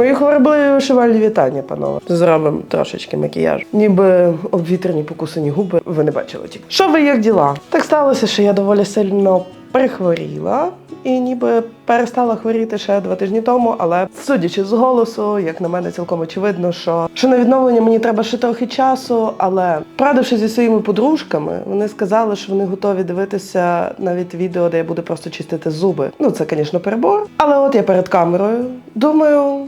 Мої хворобливі вишивальні вітання, панове. Зробимо трошечки макіяж. Ніби обвітряні покусані губи. Ви не бачили тільки. Що ви як діла? Так сталося, що я доволі сильно прихворіла і ніби перестала хворіти ще два тижні тому, але судячи з голосу, як на мене, цілком очевидно, що, що на відновлення мені треба ще трохи часу. Але порадившись зі своїми подружками, вони сказали, що вони готові дивитися навіть відео, де я буду просто чистити зуби. Ну це, звісно, перебор. Але от я перед камерою думаю.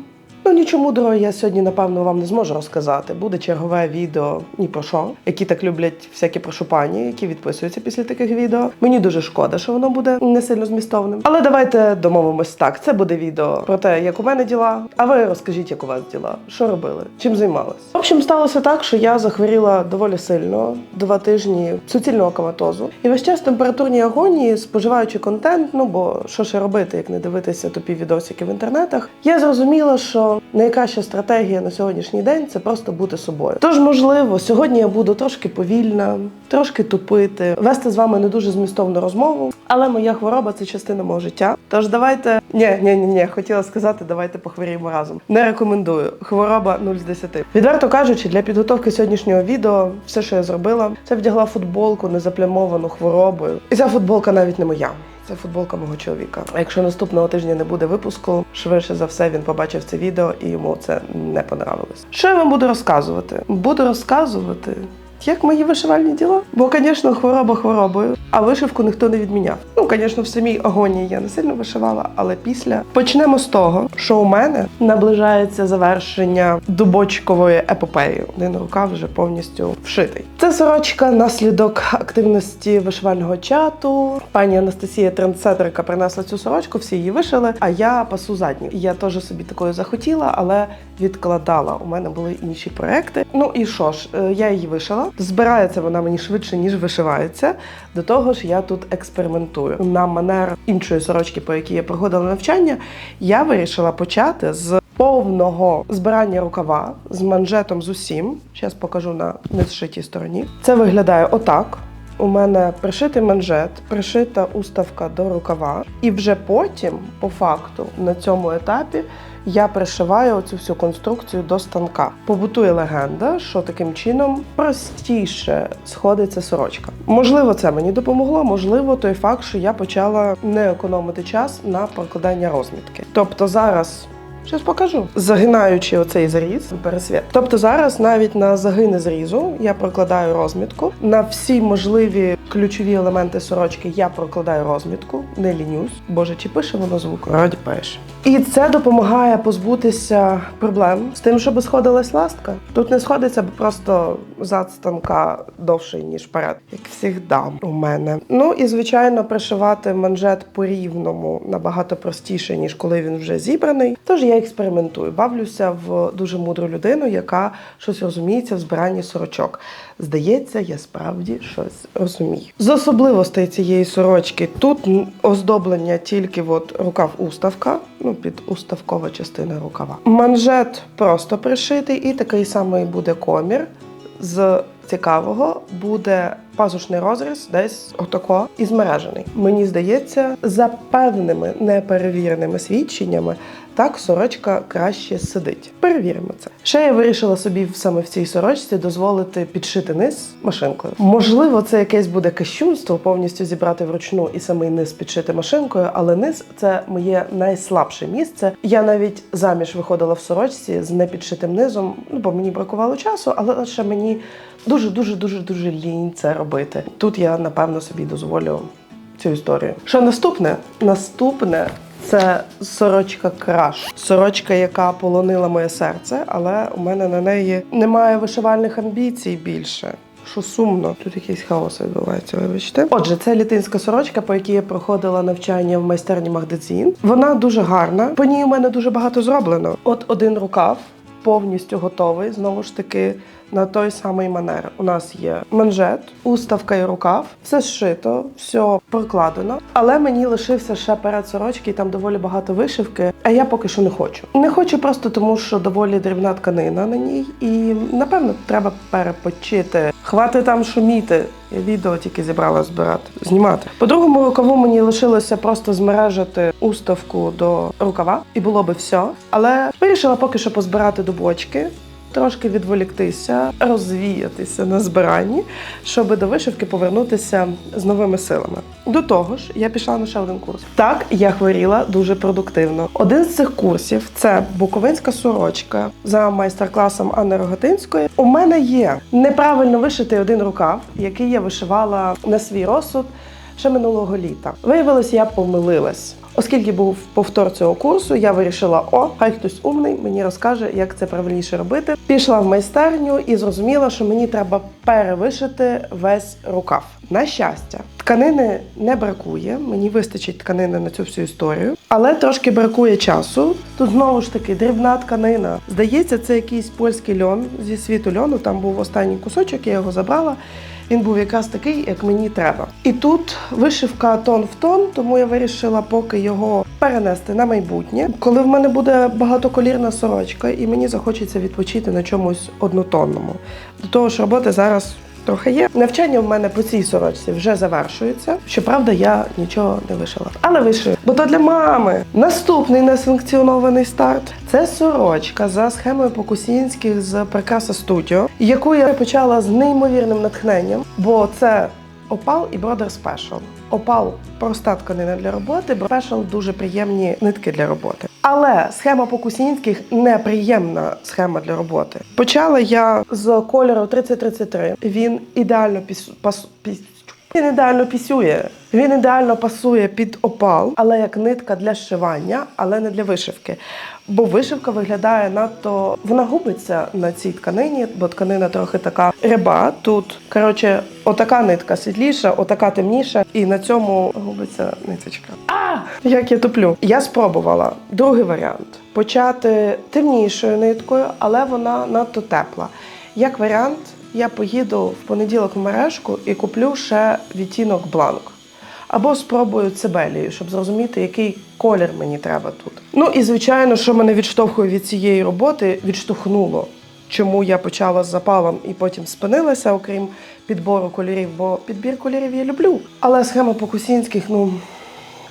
Ну нічого мудрого я сьогодні, напевно, вам не зможу розказати. Буде чергове відео ні про що, які так люблять всякі прошупані, які відписуються після таких відео. Мені дуже шкода, що воно буде не сильно змістовним. Але давайте домовимось так. Це буде відео про те, як у мене діла. А ви розкажіть, як у вас діла, що робили, чим займались. В общем, сталося так, що я захворіла доволі сильно, два тижні суцільного коматозу. І весь час в температурній агонії, споживаючи контент, ну бо що ще робити, як не дивитися тупі відосики в інтернетах, я зрозуміла, що найкраща стратегія на сьогоднішній день це просто бути собою. Тож, можливо, сьогодні я буду трошки повільна, трошки тупити, вести з вами не дуже змістовну розмову, але моя хвороба це частина мого життя. Тож давайте ні, ні, ні, ні, хотіла сказати, давайте похворіємо разом. Не рекомендую. Хвороба 0 з 10. Відверто кажучи, для підготовки сьогоднішнього відео все, що я зробила, це вдягла футболку незаплямовану хворобою. І ця футболка навіть не моя. Це футболка мого чоловіка. А якщо наступного тижня не буде випуску, швидше за все він побачив це відео і йому це не понравилось. Що я вам буду розказувати? Буду розказувати. Як мої вишивальні діла? Бо, звісно, хвороба хворобою, а вишивку ніхто не відміняв. Ну, звісно, в самій агонії я не сильно вишивала, але після почнемо з того, що у мене наближається завершення дубочкової епопеї. Один рукав вже повністю вшитий. Це сорочка наслідок активності вишивального чату. Пані Анастасія трендсетерка принесла цю сорочку, всі її вишили. А я пасу задню. Я теж собі такою захотіла, але відкладала. У мене були інші проекти. Ну і що ж, е, я її вишила. Збирається вона мені швидше, ніж вишивається. До того ж, я тут експериментую. На манер іншої сорочки, по якій я проходила навчання, я вирішила почати з повного збирання рукава з манжетом з усім. Зараз покажу на незшитій стороні. Це виглядає отак. У мене пришитий манжет, пришита уставка до рукава, і вже потім, по факту, на цьому етапі я пришиваю оцю всю конструкцію до станка. Побутує легенда, що таким чином простіше сходиться сорочка. Можливо, це мені допомогло, можливо, той факт, що я почала не економити час на прокладання розмітки. Тобто зараз. Щас покажу. Загинаючи оцей заріз, пересвіт. Тобто зараз навіть на загини зрізу я прокладаю розмітку. На всі можливі ключові елементи сорочки я прокладаю розмітку, не лінюсь. Боже, чи пише воно звук? Раді пише. І це допомагає позбутися проблем з тим, щоб сходилась ластка. Тут не сходиться, бо просто зад станка довший, ніж перед, як завжди у мене. Ну і звичайно, пришивати манжет по рівному набагато простіше, ніж коли він вже зібраний. Тож я експериментую, бавлюся в дуже мудру людину, яка щось розуміється в збиранні сорочок. Здається, я справді щось розумію. З особливостей цієї сорочки тут оздоблення тільки от рукав уставка, ну під уставкова частина рукава. Манжет просто пришитий, і такий самий буде комір. З цікавого буде пазушний розріз, десь отако і змережений. Мені здається, за певними неперевіреними свідченнями так сорочка краще сидить. Перевіримо це. Ще я вирішила собі саме в цій сорочці дозволити підшити низ машинкою. Можливо, це якесь буде кощунство повністю зібрати вручну і самий низ підшити машинкою, але низ це моє найслабше місце. Я навіть заміж виходила в сорочці з непідшитим низом, ну бо мені бракувало часу, але лише мені дуже дуже дуже дуже лінь це робити. Тут я напевно собі дозволю цю історію. Що наступне? Наступне це сорочка краш. Сорочка, яка полонила моє серце, але у мене на неї немає вишивальних амбіцій більше. Що сумно, тут якийсь хаос відбувається, вибачте. Отже, це літинська сорочка, по якій я проходила навчання в майстерні Магдецін. Вона дуже гарна. По ній у мене дуже багато зроблено. От один рукав повністю готовий. Знову ж таки, на той самий манер. У нас є манжет, уставка і рукав, все зшито, все прокладено. Але мені лишився ще перед сорочки, і там доволі багато вишивки. А я поки що не хочу. Не хочу просто тому, що доволі дрібна тканина на ній, і напевно треба перепочити. Хвати там шуміти. Я відео тільки зібрала збирати, знімати. По другому рукаву мені лишилося просто змережити уставку до рукава, і було би все. Але вирішила поки що позбирати до бочки. Трошки відволіктися, розвіятися на збиранні, щоб до вишивки повернутися з новими силами. До того ж, я пішла на ще один курс. Так, я хворіла дуже продуктивно. Один з цих курсів це буковинська сорочка за майстер-класом Анни Рогатинської. У мене є неправильно вишитий один рукав, який я вишивала на свій розсуд ще минулого літа. Виявилось, я помилилась. Оскільки був повтор цього курсу, я вирішила, о, хай хтось умний мені розкаже, як це правильніше робити. Пішла в майстерню і зрозуміла, що мені треба перевишити весь рукав. На щастя, тканини не бракує. Мені вистачить тканини на цю всю історію, але трошки бракує часу. Тут знову ж таки дрібна тканина. Здається, це якийсь польський льон зі світу льону. Там був останній кусочок, я його забрала. Він був якраз такий, як мені треба. І тут вишивка тон в тон, тому я вирішила поки його перенести на майбутнє. Коли в мене буде багатоколірна сорочка, і мені захочеться відпочити на чомусь однотонному. До того ж, роботи зараз. Трохи є. Навчання в мене по цій сорочці вже завершується. Щоправда, я нічого не вишила. Але вишию. Бо то для мами. Наступний несанкціонований старт це сорочка за схемою Покусінських з Прикраса Студіо, яку я почала з неймовірним натхненням, бо це опал і бродер спешл. Опал проста тканина для роботи, спешл дуже приємні нитки для роботи. Але схема Покусінських неприємна схема для роботи. Почала я з кольору 3033. Він ідеально піс... пас... піс... Він ідеально пісює. Він ідеально пасує під опал, але як нитка для зшивання, але не для вишивки. Бо вишивка виглядає надто вона губиться на цій тканині, бо тканина трохи така риба. Тут коротше, отака нитка світліша, отака темніша, і на цьому губиться ниточка. А як я туплю? Я спробувала другий варіант почати темнішою ниткою, але вона надто тепла. Як варіант, я поїду в понеділок в мережку і куплю ще відтінок бланк. Або спробую цибелію, щоб зрозуміти, який колір мені треба тут. Ну і звичайно, що мене відштовхує від цієї роботи, відштовхнуло. Чому я почала з запалом і потім спинилася, окрім підбору кольорів, бо підбір кольорів я люблю. Але схема Покусінських, ну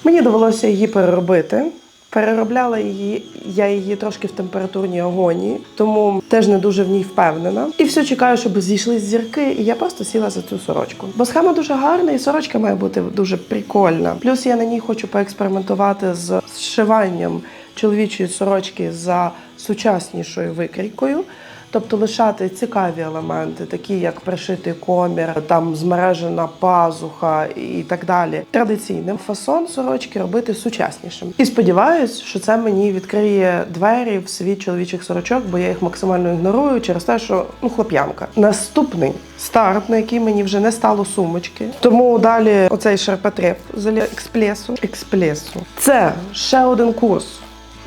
мені довелося її переробити. Переробляла її, я її трошки в температурній агонії, тому теж не дуже в ній впевнена. І все чекаю, щоб зійшлись зірки, і я просто сіла за цю сорочку. Бо схема дуже гарна, і сорочка має бути дуже прикольна. Плюс я на ній хочу поекспериментувати з зшиванням чоловічої сорочки за сучаснішою викрійкою. Тобто лишати цікаві елементи, такі як пришитий комір, там змережена пазуха і так далі. Традиційним фасон сорочки робити сучаснішим. І сподіваюсь, що це мені відкриє двері в світ чоловічих сорочок, бо я їх максимально ігнорую через те, що ну хлоп'янка. Наступний старт, на який мені вже не стало сумочки. Тому далі оцей шерпотреб з експресу. Експресу. Це ще один курс.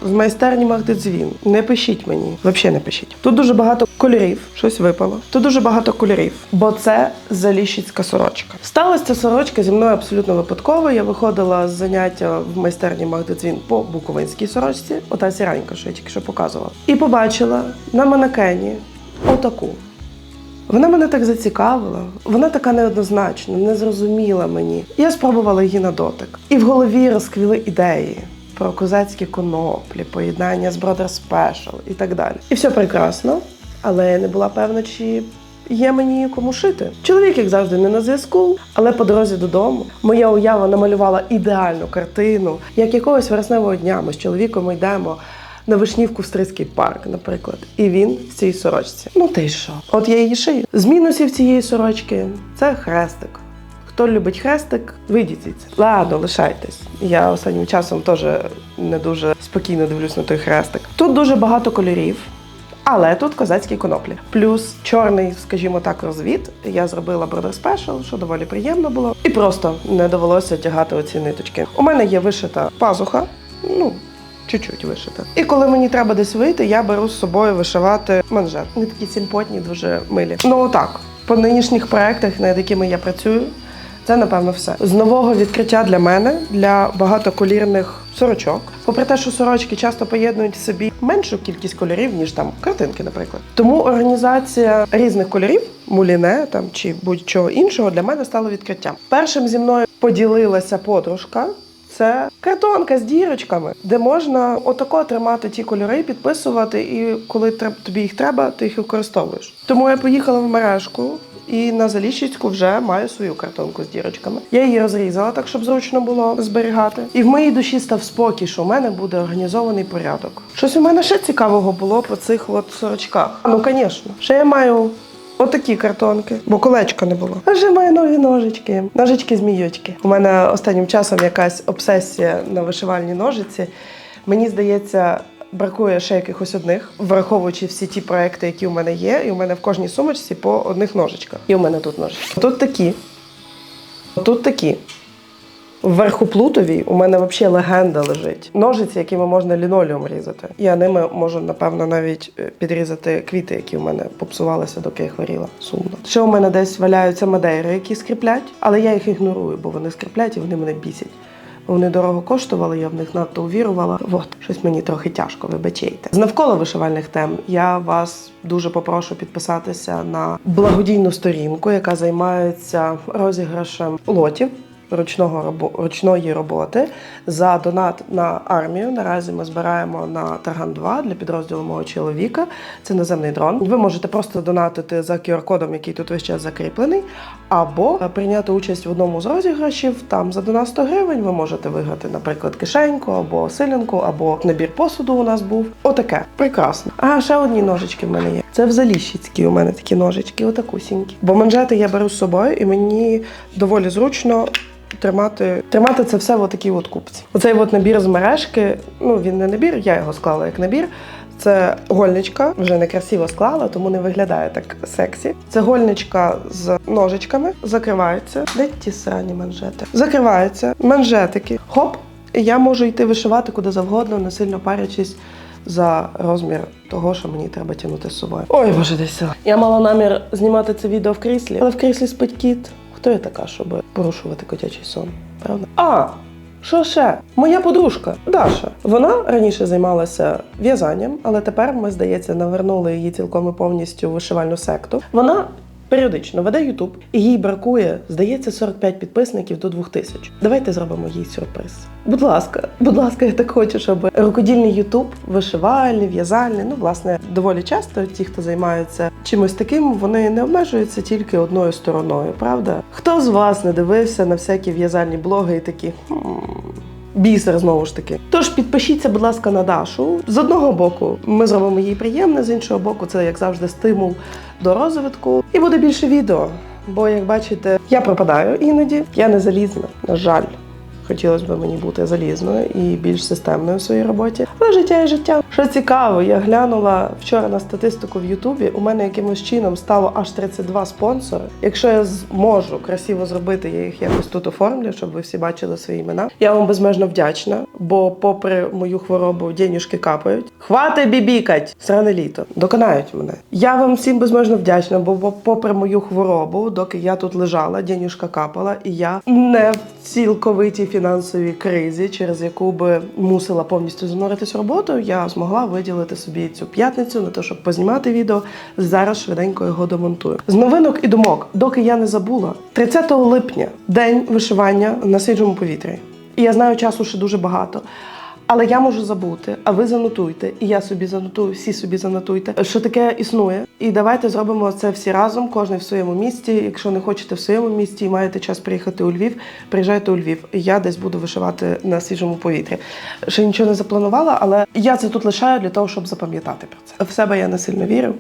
В майстерні Магдедзвін. Не пишіть мені, взагалі не пишіть. Тут дуже багато кольорів, щось випало. Тут дуже багато кольорів, бо це заліщицька сорочка. Сталася ця сорочка зі мною абсолютно випадково. Я виходила з заняття в майстерні Магдедзвін по буковинській сорочці, ота сіранька, що я тільки що показувала, і побачила на манекені отаку. Вона мене так зацікавила, вона така неоднозначна, не зрозуміла мені. Я спробувала її на дотик. І в голові розквіли ідеї про козацькі коноплі, поєднання з Brother Special і так далі. І все прекрасно, але я не була певна, чи є мені кому шити. Чоловік, як завжди, не на зв'язку, але по дорозі додому моя уява намалювала ідеальну картину, як якогось вересневого дня ми з чоловіком йдемо. На вишнівку в Стрийський парк, наприклад, і він в цій сорочці. Ну ти що? От я її шию. З мінусів цієї сорочки це хрестик. Хто любить хрестик, вийдіть. Ладно, лишайтесь. Я останнім часом теж не дуже спокійно дивлюсь на той хрестик. Тут дуже багато кольорів. Але тут козацькі коноплі. Плюс чорний, скажімо так, розвід. Я зробила Brother Special, що доволі приємно було. І просто не довелося тягати оці ниточки. У мене є вишита пазуха. Ну, чуть-чуть вишити. І коли мені треба десь вийти, я беру з собою вишивати манжет. Вони такі симпотні, дуже милі. Ну отак, по нинішніх проектах, над якими я працюю, це напевно все. З нового відкриття для мене для багатоколірних сорочок. Попри те, що сорочки часто поєднують в собі меншу кількість кольорів, ніж там картинки, наприклад. Тому організація різних кольорів, муліне там чи будь-чого іншого, для мене стало відкриттям. Першим зі мною поділилася подружка. Це картонка з дірочками, де можна отако тримати ті кольори, підписувати, і коли тобі їх треба, ти їх використовуєш. Тому я поїхала в мережку і на Заліщицьку вже маю свою картонку з дірочками. Я її розрізала так, щоб зручно було зберігати. І в моїй душі став спокій, що у мене буде організований порядок. Щось у мене ще цікавого було по цих от сорочках. Ну, звісно, ще я маю. Отакі картонки, бо колечка не було. А вже маю нові ножички, ножички-змійочки. У мене останнім часом якась обсесія на вишивальні ножиці. Мені здається, бракує ще якихось одних, враховуючи всі ті проекти, які у мене є. І у мене в кожній сумочці по одних ножичках. І у мене тут ножички. Тут такі. Тут такі. Вверху плутовій у мене взагалі легенда лежить. Ножиці, якими можна лінолеум різати. Я ними можу, напевно, навіть е, підрізати квіти, які у мене попсувалися, доки я хворіла. Сумно. Ще у мене десь валяються мадейри, які скріплять, але я їх ігнорую, бо вони скріплять і вони мене бісять. Вони дорого коштували, я в них надто увірувала. От, щось мені трохи тяжко, вибачайте. З навколо вишивальних тем я вас дуже попрошу підписатися на благодійну сторінку, яка займається розіграшем лотів. Ручного ручної роботи за донат на армію. Наразі ми збираємо на Тарган 2 для підрозділу мого чоловіка. Це наземний дрон. Ви можете просто донатити за QR-кодом, який тут весь час закріплений, або прийняти участь в одному з розіграшів. Там за донат 100 гривень ви можете виграти, наприклад, кишеньку або силянку, або набір посуду у нас був. Отаке. Прекрасно. А ще одні ножички в мене є. Це в Заліщицькій у мене такі ножички, отакусінькі. Бо манжети я беру з собою, і мені доволі зручно. Тримати, тримати це все в отакій от купці. Оцей от набір з мережки, ну він не набір, я його склала як набір. Це гольничка, вже некрасиво склала, тому не виглядає так сексі. Це гольничка з ножичками, закривається. Де ті срані манжети? Закриваються, манжетики. Хоп! І я можу йти вишивати куди завгодно, не сильно парячись за розмір того, що мені треба тягнути з собою. Ой, боже, десь. Я мала намір знімати це відео в кріслі, але в кріслі спить кіт. Хто я така, щоб порушувати котячий сон? Правда? А! Що ще? Моя подружка Даша. Вона раніше займалася в'язанням, але тепер ми, здається, навернули її цілком і повністю в вишивальну секту. Вона періодично веде Ютуб, і їй бракує, здається, 45 підписників до 2000. Давайте зробимо їй сюрприз. Будь ласка, будь ласка, я так хочу, щоб рукодільний Ютуб, вишивальний, в'язальний, ну, власне, доволі часто ті, хто займаються чимось таким, вони не обмежуються тільки одною стороною, правда? Хто з вас не дивився на всякі в'язальні блоги і такі? «Хм, Бісер знову ж таки. Тож підпишіться, будь ласка, на Дашу. З одного боку, ми зробимо їй приємне, з іншого боку, це як завжди стимул до розвитку. І буде більше відео. Бо, як бачите, я пропадаю іноді. Я не залізна, на жаль. Хотілося б мені бути залізною і більш системною в своїй роботі. Але життя і життя. Що цікаво, я глянула вчора на статистику в Ютубі. У мене якимось чином стало аж 32 спонсори. Якщо я зможу красиво зробити, я їх якось тут оформлю, щоб ви всі бачили свої імена. Я вам безмежно вдячна, бо, попри мою хворобу, денюжки капають. Хвати бібікать! Сране літо. Доконають мене. Я вам всім безмежно вдячна, бо попри мою хворобу, доки я тут лежала, денюжка капала, і я не цілковитій фінансовій кризі, через яку би мусила повністю зануритись роботу, я змогла виділити собі цю п'ятницю на те, щоб познімати відео. Зараз швиденько його домонтую. З новинок і думок, доки я не забула, 30 липня день вишивання на свіжому повітрі. І я знаю, часу ще дуже багато. Але я можу забути, а ви занотуйте, і я собі занотую, всі собі занотуйте, що таке існує. І давайте зробимо це всі разом, кожен в своєму місті. Якщо не хочете в своєму місті і маєте час приїхати у Львів, приїжджайте у Львів. Я десь буду вишивати на свіжому повітрі. Ще нічого не запланувала, але я це тут лишаю для того, щоб запам'ятати про це. В себе я не сильно вірю.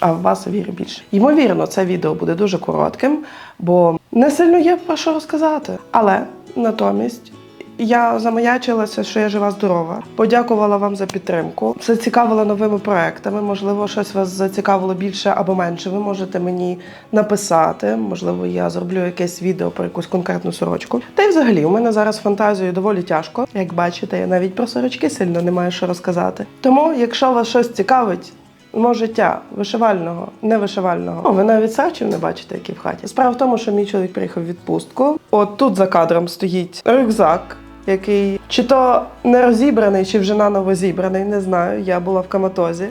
А в вас вірю більше. Ймовірно, це відео буде дуже коротким, бо не сильно є про що розказати. Але натомість я замаячилася, що я жива здорова. Подякувала вам за підтримку. Зацікавила новими проектами. Можливо, щось вас зацікавило більше або менше. Ви можете мені написати. Можливо, я зроблю якесь відео про якусь конкретну сорочку. Та й взагалі, у мене зараз фантазією доволі тяжко. Як бачите, я навіть про сорочки сильно не маю що розказати. Тому, якщо вас щось цікавить. Мого життя вишивального, не вишивального. О, ви навіть сачів не бачите, які в хаті. Справа в тому, що мій чоловік приїхав в відпустку. От тут за кадром стоїть рюкзак, який чи то не розібраний, чи вже наново зібраний, не знаю. Я була в каматозі.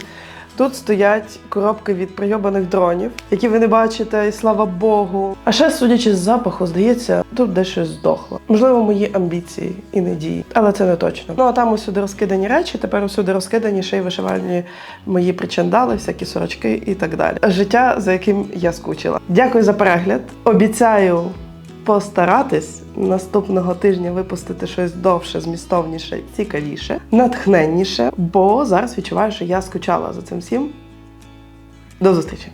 Тут стоять коробки від прийобаних дронів, які ви не бачите, і слава Богу. А ще, судячи з запаху, здається, тут дещо здохло. Можливо, мої амбіції і надії, але це не точно. Ну а там усюди розкидані речі, тепер усюди розкидані ще й вишивальні мої причандали, всякі сорочки і так далі. Життя, за яким я скучила. Дякую за перегляд. Обіцяю постаратись наступного тижня випустити щось довше, змістовніше, цікавіше, натхненніше, бо зараз відчуваю, що я скучала за цим всім. До зустрічі!